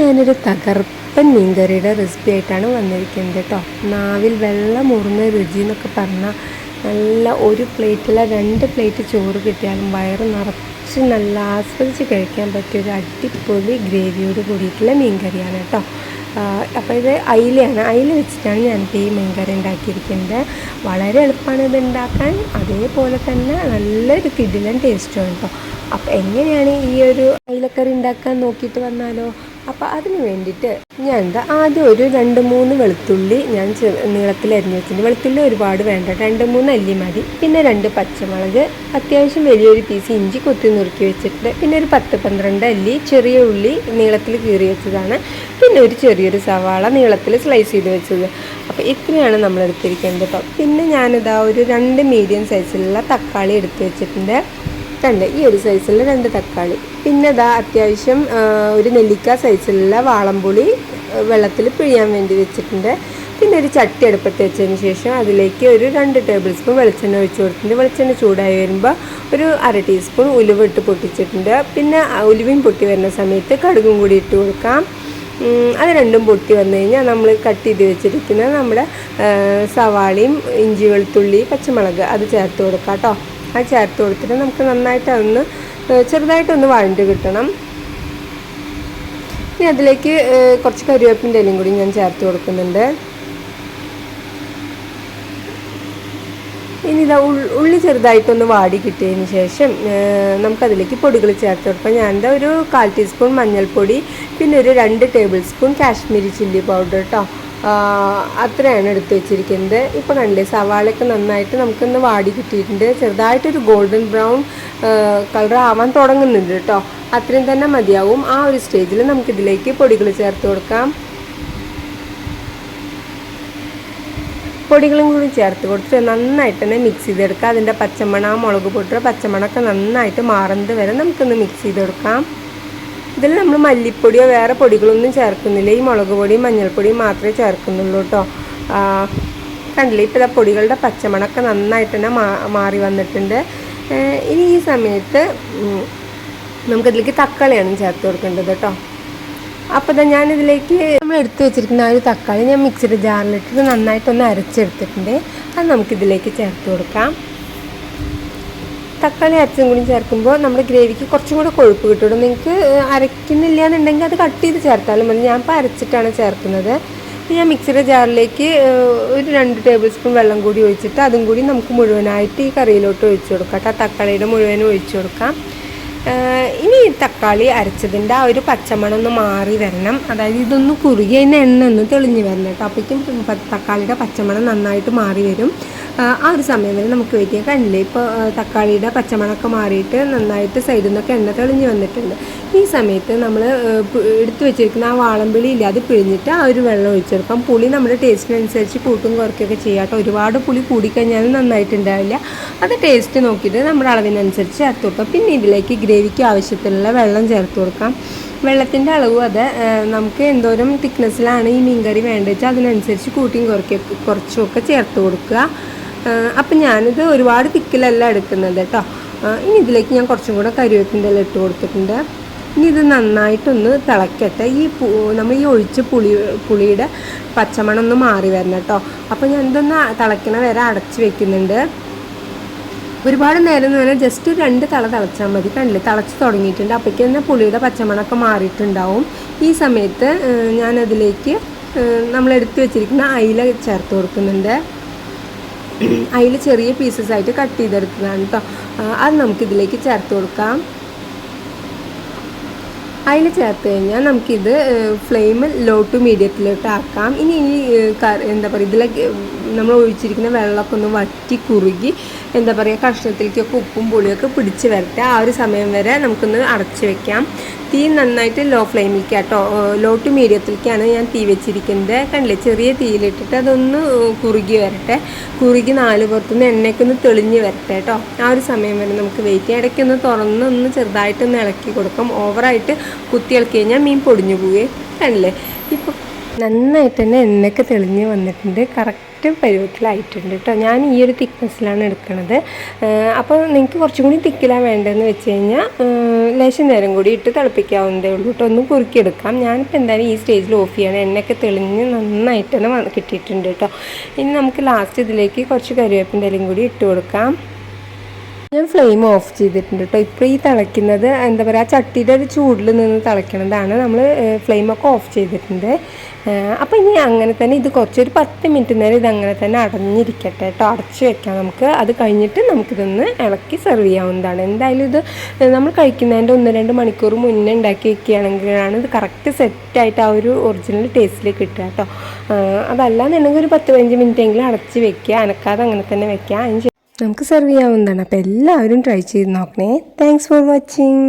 ഞാനൊരു തകർപ്പൻ മീൻകറിയുടെ റെസിപ്പി ആയിട്ടാണ് വന്നിരിക്കുന്നത് കേട്ടോ. നാവിൽ വെള്ളം വെള്ളമൂർന്ന രുചി എന്നൊക്കെ പറഞ്ഞാൽ നല്ല ഒരു പ്ലേറ്റിലെ രണ്ട് പ്ലേറ്റ് ചോറ് കിട്ടിയാലും വയറ് നിറച്ച് നല്ല ആസ്വദിച്ച് കഴിക്കാൻ പറ്റിയ ഒരു അടിപൊളി ഗ്രേവിയോട് കൂടിയിട്ടുള്ള മീൻകറിയാണ് കേട്ടോ. അപ്പോൾ ഇത് അയിലയാണ്. അയില വെച്ചിട്ടാണ് ഞാനിപ്പോൾ ഈ മീൻകറി ഉണ്ടാക്കിയിരിക്കുന്നത്. വളരെ എളുപ്പമാണ് ഇത് ഉണ്ടാക്കാൻ. അതേപോലെ തന്നെ നല്ലൊരു കിടിലൻ ടേസ്റ്റും കേട്ടോ. അപ്പോൾ എങ്ങനെയാണ് ഈ ഒരു അയിലക്കറി ഉണ്ടാക്കാൻ നോക്കിയിട്ട് വന്നാലോ? അപ്പോൾ അതിന് വേണ്ടിയിട്ട് ഞാൻ എന്താ ആദ്യം ഒരു രണ്ട് മൂന്ന് വെളുത്തുള്ളി ഞാൻ നീളത്തിൽ അരിഞ്ഞ് വെച്ചിട്ടുണ്ട്. വെളുത്തുള്ളി ഒരുപാട് വേണ്ട. രണ്ട് മൂന്ന് അല്ലി മതി. പിന്നെ രണ്ട് പച്ചമുളക്. അത്യാവശ്യം വലിയൊരു പീസ് ഇഞ്ചി കൊത്തി നുറുക്കി വെച്ചിട്ടുണ്ട്. പിന്നെ ഒരു പത്ത് പന്ത്രണ്ട് അല്ലി ചെറിയ ഉള്ളി നീളത്തിൽ കീറി വെച്ചതാണ്. പിന്നെ ഒരു ചെറിയൊരു സവാള നീളത്തിൽ സ്ലൈസ് ചെയ്ത് വെച്ചത്. അപ്പോൾ ഇത്രയാണ് നമ്മൾ എടുത്തിരിക്കേണ്ടത് പിന്നെ ഞാനിതാ ഒരു രണ്ട് മീഡിയം സൈസിലുള്ള തക്കാളി എടുത്ത് വെച്ചിട്ടുണ്ട്. രണ്ട് ഈ ഒരു സൈസിലുള്ള രണ്ട് തക്കാളി. പിന്നെ ഇതാ അത്യാവശ്യം ഒരു നെല്ലിക്ക സൈസിലുള്ള വാളംപുളി വെള്ളത്തിൽ പിഴിയാൻ വേണ്ടി വെച്ചിട്ടുണ്ട്. പിന്നെ ഒരു ചട്ടി അടുപ്പത്ത് വെച്ചതിന് ശേഷം അതിലേക്ക് ഒരു രണ്ട് ടേബിൾ സ്പൂൺ വെളിച്ചെണ്ണ ഒഴിച്ചു കൊടുത്തിട്ടുണ്ട്. വെളിച്ചെണ്ണ ചൂടായി വരുമ്പോൾ ഒരു അര ടീസ്പൂൺ ഉലുവ ഇട്ട് പൊട്ടിച്ചിട്ടുണ്ട്. പിന്നെ ഉലുവയും പൊട്ടി വരുന്ന സമയത്ത് കടുകും കൂടി ഇട്ട് കൊടുക്കാം. അത് രണ്ടും പൊട്ടി വന്നു കഴിഞ്ഞാൽ നമ്മൾ കട്ട് ചെയ്ത് വെച്ചിരിക്കുന്ന നമ്മുടെ സവാളയും ഇഞ്ചി വെളുത്തുള്ളി പച്ചമുളക് അത് ചേർത്ത് കൊടുക്കാം കേട്ടോ അത് ചേർത്ത് കൊടുത്തിട്ട് നമുക്ക് നന്നായിട്ട് അതൊന്ന് ആ, ചെറുതായിട്ടൊന്ന് വഴണ്ട് കിട്ടണം. ഇനി അതിലേക്ക് കുറച്ച് കരുവേപ്പിന്റെ ഇലയും കൂടി ഞാൻ ചേർത്ത് കൊടുക്കുന്നുണ്ട്. ഇനി ഇതാ ഉള്ളി ചെറുതായിട്ടൊന്ന് വാടി കിട്ടിയതിന് ശേഷം നമുക്കതിലേക്ക് പൊടികൾ ചേർത്ത് കൊടുക്കാം. ഞാൻ എന്താ ഒരു കാൽ ടീസ്പൂൺ മഞ്ഞൾപ്പൊടി പിന്നെ ഒരു രണ്ട് tablespoon Kashmiri chilli powder കേട്ടോ അത്രയാണ് എടുത്തു വെച്ചിരിക്കുന്നത്. ഇപ്പോൾ കണ്ടേ സവാളയൊക്കെ നന്നായിട്ട് നമുക്കൊന്ന് വാടി കിട്ടിയിട്ടുണ്ട്. ചെറുതായിട്ടൊരു ഗോൾഡൻ ബ്രൗൺ കളർ ആവാൻ തുടങ്ങുന്നുണ്ട് കേട്ടോ. അത്രയും തന്നെ മതിയാവും. ആ ഒരു സ്റ്റേജിൽ നമുക്കിതിലേക്ക് പൊടികൾ ചേർത്ത് കൊടുക്കാം. പൊടികളും കൂടി ചേർത്ത് കൊടുത്തിട്ട് നന്നായിട്ട് തന്നെ മിക്സ് ചെയ്തെടുക്കാം. അതിന്റെ പച്ചമണ മുളക് പൊട്ടുക പച്ചമണമൊക്കെ നന്നായിട്ട് മാറുന്നത് വരെ നമുക്കൊന്ന് മിക്സ് ചെയ്തെടുക്കാം. ഇതിൽ നമ്മൾ മല്ലിപ്പൊടിയോ വേറെ പൊടികളൊന്നും ചേർക്കുന്നില്ല. ഈ മുളക് പൊടിയും മഞ്ഞൾപ്പൊടിയും മാത്രമേ ചേർക്കുന്നുള്ളൂ കേട്ടോ കണ്ടില്ലേ? ഇപ്പോൾ ഇതാ പൊടികളുടെ പച്ചമണൊക്കെ നന്നായിട്ട് തന്നെ മാറി വന്നിട്ടുണ്ട്. ഇനി ഈ സമയത്ത് നമുക്കതിലേക്ക് തക്കാളിയാണ് ചേർത്ത് കൊടുക്കേണ്ടത് കേട്ടോ അപ്പോൾ ഇതാ ഞാനിതിലേക്ക് നമ്മൾ എടുത്തു വെച്ചിരിക്കുന്ന ആ ഒരു തക്കാളി ഞാൻ മിക്സിയുടെ ജാറിലിട്ടിട്ട് നന്നായിട്ടൊന്ന് അരച്ചെടുത്തിട്ടുണ്ട്. അത് നമുക്കിതിലേക്ക് ചേർത്ത് കൊടുക്കാം. തക്കാളി അരച്ചും കൂടി ചേർക്കുമ്പോൾ നമ്മുടെ ഗ്രേവിക്ക് കുറച്ചും കൂടെ കൊഴുപ്പ് കിട്ടുള്ളൂ നിങ്ങൾക്ക് അരയ്ക്കുന്നില്ല എന്നുണ്ടെങ്കിൽ അത് കട്ട് ചെയ്ത് ചേർത്താലും മതി. ഞാൻ ഇപ്പോൾ അരച്ചിട്ടാണ് ചേർക്കുന്നത്. ഞാൻ മിക്സിയുടെ ജാറിലേക്ക് ഒരു രണ്ട് ടേബിൾ സ്പൂൺ വെള്ളം കൂടി ഒഴിച്ചിട്ട് അതും കൂടി നമുക്ക് മുഴുവനായിട്ട് ഈ കറിയിലോട്ട് ഒഴിച്ചു കൊടുക്കാം. കേട്ടോ തക്കാളിയുടെ മുഴുവനും ഒഴിച്ചു കൊടുക്കാം. തക്കാളി അരച്ചതിന്റെ ആ ഒരു പച്ചമണം ഒന്ന് മാറി വരണം. അതായത് ഇതൊന്ന് കുറുകി അതിന്റെ എണ്ണ ഒന്ന് തെളിഞ്ഞ് വരണം കേട്ടോ. അപ്പോഴേക്കും തക്കാളിയുടെ പച്ചമണം നന്നായിട്ട് മാറി വരും. ആ ഒരു സമയം വരെ നമുക്ക് വെയിറ്റ് ചെയ്യാം. കണ്ടില്ലേ? ഇപ്പോൾ തക്കാളിയുടെ പച്ചമണമൊക്കെ മാറിയിട്ട് നന്നായിട്ട് സൈഡിൽ നിന്നൊക്കെ എണ്ണ തെളിഞ്ഞ് വന്നിട്ടുണ്ട്. ഈ സമയത്ത് നമ്മൾ എടുത്തു വെച്ചിരിക്കുന്ന ആ വാളംപിളി ഇല്ല അത് പിഴിഞ്ഞിട്ട് ആ ഒരു വെള്ളം ഒഴിച്ചെടുക്കാം. പുളി നമ്മുടെ ടേസ്റ്റിനനുസരിച്ച് കൂട്ടും കുറയ്ക്കുകയൊക്കെ ചെയ്യാം കേട്ടോ. ഒരുപാട് പുളി കൂടിക്കഴിഞ്ഞാൽ നന്നായിട്ടുണ്ടാവില്ല. അത് ടേസ്റ്റ് നോക്കിയിട്ട് നമ്മുടെ അളവിനനുസരിച്ച് ചേർത്ത് കൊടുക്കാം. പിന്നെ ഇതിലേക്ക് ഗ്രേവിക്ക് ആവശ്യത്തിനുള്ള വെള്ളം ചേർത്ത് കൊടുക്കാം. വെള്ളത്തിന്റെ അളവ് അത് നമുക്ക് എന്തോരം തിക്നെസ്സിലാണ് ഈ മീൻകറി വേണ്ടത് വെച്ചാൽ അതിനനുസരിച്ച് കൂട്ടിയും കുറയ്ക്കുക കുറച്ചുമൊക്കെ ചേർത്ത് കൊടുക്കുക. അപ്പം ഞാനിത് ഒരുപാട് തിക്കിലല്ല എടുക്കുന്നത് കേട്ടോ. ഇനി ഇതിലേക്ക് ഞാൻ കുറച്ചും കൂടെ കരിവേപ്പിന്റെ ഇല ഇട്ട് കൊടുത്തിട്ടുണ്ട്. ഇനി ഇത് നന്നായിട്ടൊന്ന് തിളക്കട്ടെ. ഈ നമ്മൾ ഈ ഒഴിച്ച് പുളി പുളിയുടെ പച്ചമണം ഒന്ന് മാറി വരണം കേട്ടോ. അപ്പോൾ ഞാൻ ഇതൊന്ന് തിളയ്ക്കണ വരെ അടച്ച് വെക്കുന്നുണ്ട്. ഒരുപാട് നേരം എന്ന് പറഞ്ഞാൽ ജസ്റ്റ് രണ്ട് തള തിളച്ചാൽ മതി. കണ്ടില്ലേ? തിളച്ച് തുടങ്ങിയിട്ടുണ്ട്. അപ്പോഴേക്കും തന്നെ പുളിയുടെ പച്ചമണമൊക്കെ മാറിയിട്ടുണ്ടാവും. ഈ സമയത്ത് ഞാനതിലേക്ക് നമ്മൾ എടുത്തു വെച്ചിരിക്കുന്ന അയില ചേർത്ത് കൊടുക്കുന്നുണ്ട്. അയില ചെറിയ പീസസ് ആയിട്ട് കട്ട് ചെയ്തെടുത്തതാണ് കേട്ടോ. അത് നമുക്കിതിലേക്ക് ചേർത്ത് കൊടുക്കാം. അതിൽ ചേർത്ത് കഴിഞ്ഞാൽ നമുക്കിത് ഫ്ലെയിം ലോ ടു മീഡിയത്തിലോട്ട് ആക്കാം ഇനി ഈ എന്താ പറയുക ഇതിലൊക്കെ നമ്മൾ ഒഴിച്ചിരിക്കുന്ന വെള്ളമൊക്കെ ഒന്ന് വറ്റി കുറുകി എന്താ പറയുക കഷ്ണത്തിലേക്കൊക്കെ ഉപ്പും പുളിയൊക്കെ പിടിച്ച് വരട്ടെ. ആ ഒരു സമയം വരെ നമുക്കൊന്ന് അടച്ചു വെക്കാം. തീ നന്നായിട്ട് ലോ ഫ്ലെയിമിലേക്ക് കേട്ടോ ലോ ടു മീഡിയത്തിലേക്കാണ് ഞാൻ തീ വെച്ചിരിക്കുന്നത്. കണ്ടില്ലേ? ചെറിയ തീയിലിട്ടിട്ട് അതൊന്ന് കുറുകി വരട്ടെ. കുറുകി നാല് പുറത്തുനിന്ന് എണ്ണയ്ക്ക് ഒന്ന് തെളിഞ്ഞ് വരട്ടെ കേട്ടോ ആ ഒരു സമയം വരെ നമുക്ക് വെയിറ്റ് ചെയ്യാം. ഇടയ്ക്കൊന്ന് തുറന്ന് ഒന്ന് ചെറുതായിട്ടൊന്ന് ഇളക്കി കൊടുക്കും. ഓവറായിട്ട് കുത്തി ഇളക്കി കഴിഞ്ഞാൽ മീൻ പൊടിഞ്ഞു പോവേ. കണ്ടില്ലേ? നന്നായിട്ട് തന്നെ എണ്ണയ്ക്ക് തെളിഞ്ഞ് വന്നിട്ടുണ്ട്. കറക്റ്റ് പരുവത്തിലായിട്ടുണ്ട് കേട്ടോ ഞാൻ ഈ ഒരു തിക്നെസ്സിലാണ് എടുക്കുന്നത് അപ്പോൾ നിങ്ങൾക്ക് കുറച്ചും കൂടി തിക്കിലാണ് വേണ്ടതെന്ന് വെച്ച് കഴിഞ്ഞാൽ ലേശം നേരം കൂടി ഇട്ട് തിളപ്പിക്കാവുന്നതേ ഉള്ളൂ കേട്ടോ ഒന്ന് കുറുക്കിയെടുക്കാം. ഞാനിപ്പോൾ എന്തായാലും ഈ സ്റ്റേജിൽ ഓഫ് ചെയ്യണം. എണ്ണയ്ക്ക് തെളിഞ്ഞ് നന്നായിട്ട് തന്നെ കിട്ടിയിട്ടുണ്ട് കേട്ടോ ഇനി നമുക്ക് ലാസ്റ്റ് ഇതിലേക്ക് കുറച്ച് കറിവേപ്പിന്റെ ഇലയും കൂടി ഇട്ട് കൊടുക്കാം. ഞാൻ ഫ്ലെയിം ഓഫ് ചെയ്തിട്ടുണ്ട് കേട്ടോ ഇപ്പോൾ ഈ തിളയ്ക്കുന്നത് എന്താ പറയുക ചട്ടിയുടെ ഒരു ചൂടിൽ നിന്ന് തിളയ്ക്കുന്നതാണ് നമ്മൾ ഫ്ലെയിമൊക്കെ ഓഫ് ചെയ്തിട്ടുണ്ട്. അപ്പോൾ ഇനി അങ്ങനെ തന്നെ ഇത് കുറച്ചൊരു പത്ത് മിനിറ്റ് നേരം ഇത് അങ്ങനെ തന്നെ അടഞ്ഞിരിക്കട്ടെ കേട്ടോ അടച്ച് വെക്കാം നമുക്ക്. അത് കഴിഞ്ഞിട്ട് നമുക്കിതൊന്ന് ഇളക്കി സെർവ് ചെയ്യാവുന്നതാണ്. എന്തായാലും ഇത് നമ്മൾ കഴിക്കുന്നതിന്റെ ഒന്ന് രണ്ട് മണിക്കൂർ മുന്നേ ഉണ്ടാക്കി വെക്കുകയാണെങ്കിലാണ് ഇത് കറക്റ്റ് സെറ്റായിട്ട് ആ ഒരു ഒറിജിനൽ ടേസ്റ്റിലേക്ക് കിട്ടുക കേട്ടോ അതല്ലാന്നുണ്ടെങ്കിൽ ഒരു പത്ത് പതിനഞ്ച് മിനിറ്റ് എങ്കിലും അടച്ച് വെക്കുക. അനക്കാതെ അങ്ങനെ തന്നെ വെക്കുക. അതിന് നമുക്ക് സെർവ് ചെയ്യാവുന്നതാണ്. അപ്പോൾ എല്ലാവരും ട്രൈ ചെയ്ത് നോക്കണേ. Thanks for watching